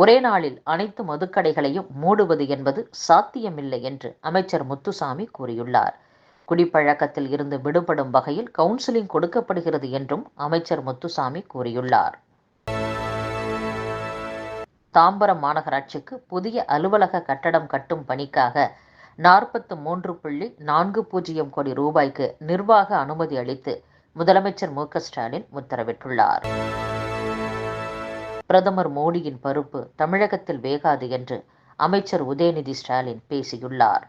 ஒரே நாளில் அனைத்து மதுக்கடைகளையும் மூடுவது என்பது சாத்தியமில்லை என்று அமைச்சர் முத்துசாமி கூறியுள்ளார். குடிப்பழக்கத்தில் இருந்து விடுபடும் வகையில் கவுன்சிலிங் கொடுக்கப்படுகிறது என்றும் அமைச்சர் முத்துசாமி கூறியுள்ளார். தாம்பரம் மாநகராட்சிக்கு புதிய அலுவலக கட்டடம் கட்டும் பணிக்காக நாற்பத்து மூன்று புள்ளி நான்கு பூஜ்ஜியம் கோடி ரூபாய்க்கு நிர்வாக அனுமதி அளித்து முதலமைச்சர் மு ஸ்டாலின் உத்தரவிட்டுள்ளார். பிரதமர் மோடியின் பருப்பு தமிழகத்தில் வேகாது என்று அமைச்சர் உதயநிதி ஸ்டாலின் பேசியுள்ளார்.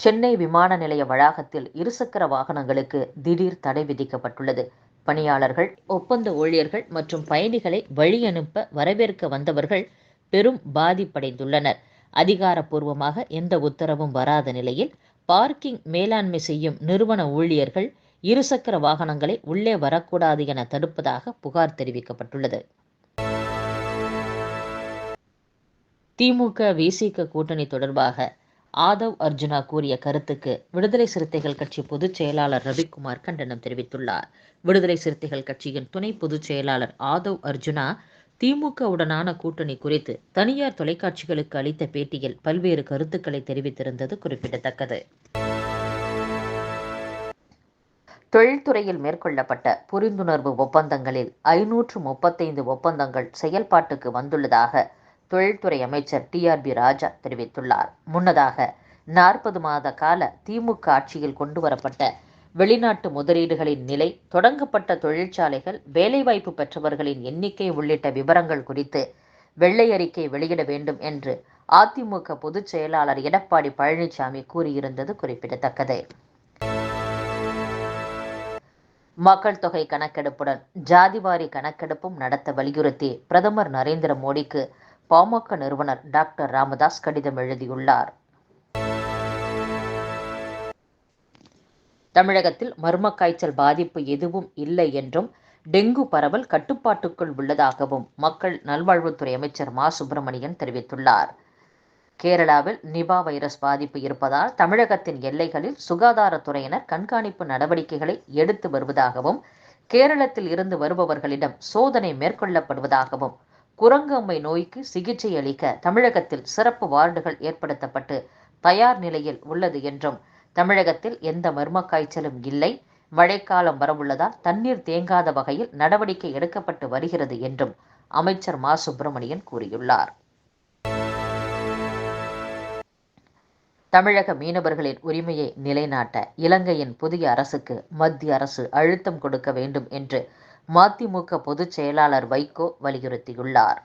சென்னை விமான நிலைய வளாகத்தில் இருசக்கர வாகனங்களுக்கு திடீர் தடை விதிக்கப்பட்டுள்ளது. பணியாளர்கள் ஒப்பந்த ஊழியர்கள் மற்றும் பயணிகளை வழி அனுப்ப வரவேற்க வந்தவர்கள் பெரும் பாதிப்படைந்துள்ளனர். அதிகாரப்பூர்வமாக எந்த உத்தரவும் வராத நிலையில் பார்க்கிங் மேலாண்மை செய்யும் நிறுவன ஊழியர்கள் இருசக்கர வாகனங்களை உள்ளே வரக்கூடாது என தடுப்பதாக புகார் தெரிவிக்கப்பட்டுள்ளது. திமுக விசிக கூட்டணி தொடர்பாக ஆதவ் அர்ஜுனா கூறிய கருத்துக்கு விடுதலை சிறுத்தைகள் கட்சி பொதுச் செயலாளர் ரவிக்குமார் கண்டனம் தெரிவித்துள்ளார். விடுதலை சிறுத்தைகள் கட்சியின் துணை பொதுச் செயலாளர் ஆதவ் அர்ஜுனா திமுகவுடனான கூட்டணி குறித்து தனியார் தொலைக்காட்சிகளுக்கு அளித்த பேட்டியில் பல்வேறு கருத்துக்களை தெரிவித்திருந்தது குறிப்பிடத்தக்கது. தொழில்துறையில் மேற்கொள்ளப்பட்ட புரிந்துணர்வு ஒப்பந்தங்களில் ஐநூற்று முப்பத்தைந்து ஒப்பந்தங்கள் செயல்பாட்டுக்கு வந்துள்ளதாக தொழில்துறை அமைச்சர் டி ஆர் பி ராஜா தெரிவித்துள்ளார். முன்னதாக நாற்பது மாத கால திமுக ஆட்சியில் கொண்டுவரப்பட்ட வெளிநாட்டு முதலீடுகளின் நிலை தொடங்கப்பட்ட தொழிற்சாலைகள் வேலைவாய்ப்பு பெற்றவர்களின் எண்ணிக்கை உள்ளிட்ட விவரங்கள் குறித்து வெள்ளை அறிக்கை வெளியிட வேண்டும் என்று அதிமுக பொதுச் செயலாளர் எடப்பாடி பழனிசாமி கூறியிருந்தது குறிப்பிடத்தக்கது. மக்கள் தொகை கணக்கெடுப்புடன் ஜாதிவாரி கணக்கெடுப்பும் நடத்த வலியுறுத்தி பிரதமர் நரேந்திர மோடிக்கு பாமக நிறுவனர் டாக்டர் ராமதாஸ் கடிதம் எழுதியுள்ளார். தமிழகத்தில் மர்ம காய்ச்சல் பாதிப்பு எதுவும் இல்லை என்றும் டெங்கு பரவல் கட்டுப்பாட்டுக்குள் உள்ளதாகவும் மக்கள் நல்வாழ்வுத்துறை அமைச்சர் மா. சுப்பிரமணியன் தெரிவித்துள்ளார். கேரளாவில் நிபா வைரஸ் பாதிப்பு இருப்பதால் தமிழகத்தின் எல்லைகளில் சுகாதாரத்துறையினர் கண்காணிப்பு நடவடிக்கைகளை எடுத்து வருவதாகவும் கேரளத்தில் இருந்து வருபவர்களிடம் சோதனை மேற்கொள்ளப்படுவதாகவும் குரங்கம்மை நோய்க்கு சிகிச்சை அளிக்க தமிழகத்தில் சிறப்பு வார்டுகள் ஏற்படுத்தப்பட்டு தயார் நிலையில் உள்ளது என்றும் தமிழகத்தில் எந்த மர்ம காய்ச்சலும் இல்லை மழைக்காலம் வரவுள்ளதால் தண்ணீர் தேங்காத வகையில் நடவடிக்கை எடுக்கப்பட்டு வருகிறது என்றும் அமைச்சர் மா. சுப்பிரமணியன் கூறியுள்ளார். தமிழக மீனவர்களின் உரிமையை நிலைநாட்ட இலங்கையின் புதிய அரசுக்கு மத்திய அரசு அழுத்தம் கொடுக்க வேண்டும் என்று மதிமுக பொதுச் செயலாளர் வைகோ வலியுறுத்தியுள்ளார்.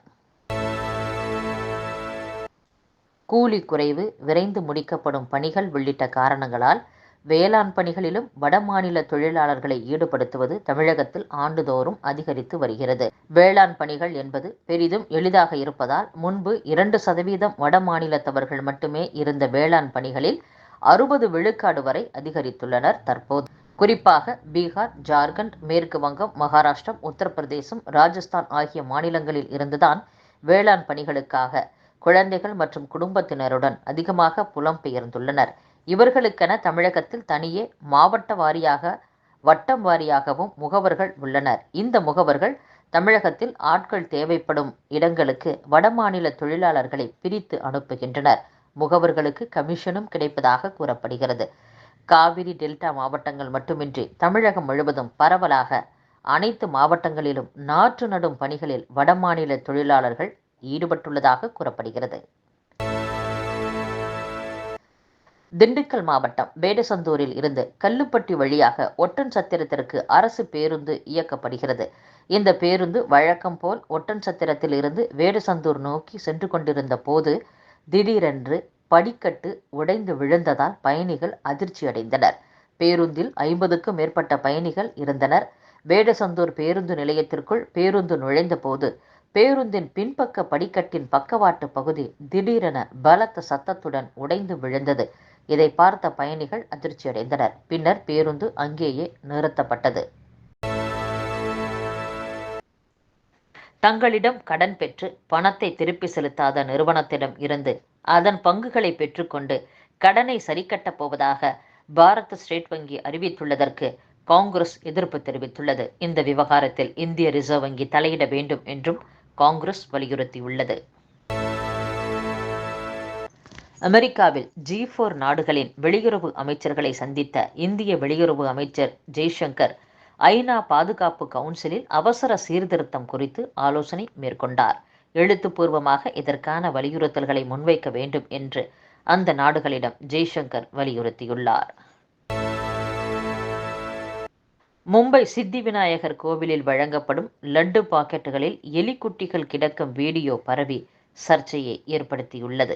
கூலி குறைவு விரைந்து முடிக்கப்படும் பணிகள் உள்ளிட்ட காரணங்களால் வேளாண் பணிகளிலும் வடமாநில தொழிலாளர்களை ஈடுபடுத்துவது தமிழகத்தில் ஆண்டுதோறும் அதிகரித்து வருகிறது. வேளாண் பணிகள் என்பது பெரிதும் எளிதாக இருப்பதால் முன்பு இரண்டு சதவீதம் வடமாநிலத்தவர்கள் மட்டுமே இருந்த வேளாண் பணிகளில் அறுபது விழுக்காடு வரை அதிகரித்துள்ளனர் தற்போது. குறிப்பாக பீகார் ஜார்க்கண்ட் மேற்கு வங்கம் மகாராஷ்டிரம் உத்தரப்பிரதேசம் ராஜஸ்தான் ஆகிய மாநிலங்களில் இருந்துதான் வேளாண் பணிகளுக்காக குழந்தைகள் மற்றும் குடும்பத்தினருடன் அதிகமாக புலம்பெயர்ந்துள்ளனர் இவர்களுக்கென தமிழகத்தில் தனியே மாவட்ட வாரியாக வட்டம் வாரியாகவும் முகவர்கள் உள்ளனர். இந்த முகவர்கள் தமிழகத்தில் ஆட்கள் தேவைப்படும் இடங்களுக்கு வடமாநில தொழிலாளர்களை பிரித்து அனுப்புகின்றனர். முகவர்களுக்கு கமிஷனும் கிடைப்பதாக கூறப்படுகிறது. காவிரி டெல்டா மாவட்டங்கள் மட்டுமின்றி தமிழகம் முழுவதும் பரவலாக அனைத்து மாவட்டங்களிலும் நாற்று நடும் பணிகளில் வடமாநில தொழிலாளர்கள் ஈடுபட்டுள்ளதாக கூறப்படுகிறது. திண்டுக்கல் மாவட்டம் வேடசந்தூரில் இருந்து கல்லுப்பட்டி வழியாக ஒட்டன் சத்திரத்திற்கு அரசு பேருந்து இயக்கப்படுகிறது. இந்த பேருந்து வழக்கம் போல் ஒட்டன் சத்திரத்தில் இருந்து வேடசந்தூர் நோக்கி சென்று கொண்டிருந்த போது திடீரென்று படிக்கட்டு உடைந்து விழுந்ததால் பயணிகள் அதிர்ச்சி அடைந்தனர். பேருந்தில் ஐம்பதுக்கும் மேற்பட்ட பயணிகள் இருந்தனர். வேடசந்தூர் பேருந்து நிலையத்திற்குள் பேருந்து நுழைந்த போது பேருந்தின் பின்பக்க படிக்கட்டின் பக்கவாட்டு பகுதி திடீரென பலத்த சத்தத்துடன் உடைந்து விழுந்தது. இதை பார்த்த பயணிகள் அதிர்ச்சியடைந்தனர். பின்னர் பேருந்து அங்கேயே நிறுத்தப்பட்டது. தங்களிடம் கடன் பெற்று பணத்தை திருப்பி செலுத்தாத நிறுவனத்திடம் இருந்து அதன் பங்குகளை பெற்றுக்கொண்டு கடனை சரிக்கட்டப் போவதாக பாரத் ஸ்டேட் வங்கி அறிவித்துள்ளதற்கு காங்கிரஸ் எதிர்ப்பு தெரிவித்துள்ளது. இந்த விவகாரத்தில் இந்திய ரிசர்வ் வங்கி தலையிட வேண்டும் என்றும் காங்கிரஸ் வலியுறுத்தியுள்ளது. அமெரிக்காவில் ஜி ஃபோர் நாடுகளின் வெளியுறவு அமைச்சர்களை சந்தித்த இந்திய வெளியுறவு அமைச்சர் ஜெய்சங்கர் ஐநா பாதுகாப்பு கவுன்சிலில் அவசர சீர்திருத்தம் குறித்து ஆலோசனை மேற்கொண்டார். எழுத்துப்பூர்வமாக இதற்கான வலியுறுத்தல்களை முன்வைக்க வேண்டும் என்று அந்த நாடுகளிடம் ஜெய்சங்கர் வலியுறுத்தியுள்ளார். மும்பை சித்தி விநாயகர் கோவிலில் வழங்கப்படும் லட்டு பாக்கெட்டுகளில் எலிக்குட்டிகள் கிடக்கும் வீடியோ பரவி சர்ச்சையை ஏற்படுத்தியுள்ளது.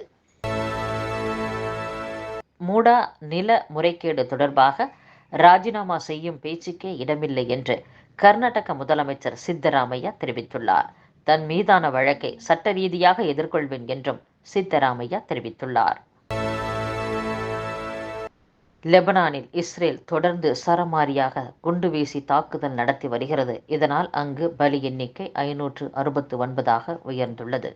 மூடா நில முறைகேடு தொடர்பாக ராஜினாமா செய்யும் பேச்சுக்கே இடமில்லை என்று கர்நாடக முதலமைச்சர் சித்தராமையா தெரிவித்துள்ளார். தன் மீதான வழக்கை சட்ட ரீதியாக எதிர்கொள்வேன் என்றும் சித்தராமையா தெரிவித்துள்ளார். லெபனானில் இஸ்ரேல் தொடர்ந்து சரமாரியாக குண்டு வீசி தாக்குதல் நடத்தி வருகிறது. இதனால் அங்கு பலி எண்ணிக்கை ஐநூற்று அறுபத்து ஒன்பதாக உயர்ந்துள்ளது.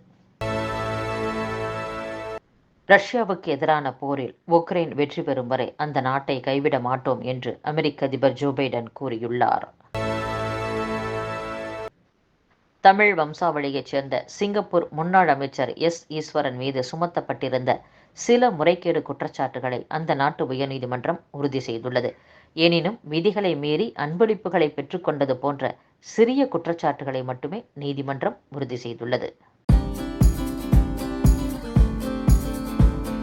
ரஷ்யாவுக்கு எதிரான போரில் உக்ரைன் வெற்றி பெறும் வரை அந்த நாட்டை கைவிட மாட்டோம் என்று அமெரிக்க அதிபர் ஜோ பைடன் கூறியுள்ளார். தமிழ் வம்சாவளியைச் சேர்ந்த சிங்கப்பூர் முன்னாள் அமைச்சர் எஸ் ஈஸ்வரன் மீது சுமத்தப்பட்டிருந்த சில முறைகேடு குற்றச்சாட்டுகளை அந்த நாட்டு உயர்நீதிமன்றம் உறுதி செய்துள்ளது. எனினும் விதிகளை மீறி அன்பளிப்புகளை பெற்றுக்கொண்டது போன்ற சிறிய குற்றச்சாட்டுகளை மட்டுமே நீதிமன்றம் உறுதி செய்துள்ளது.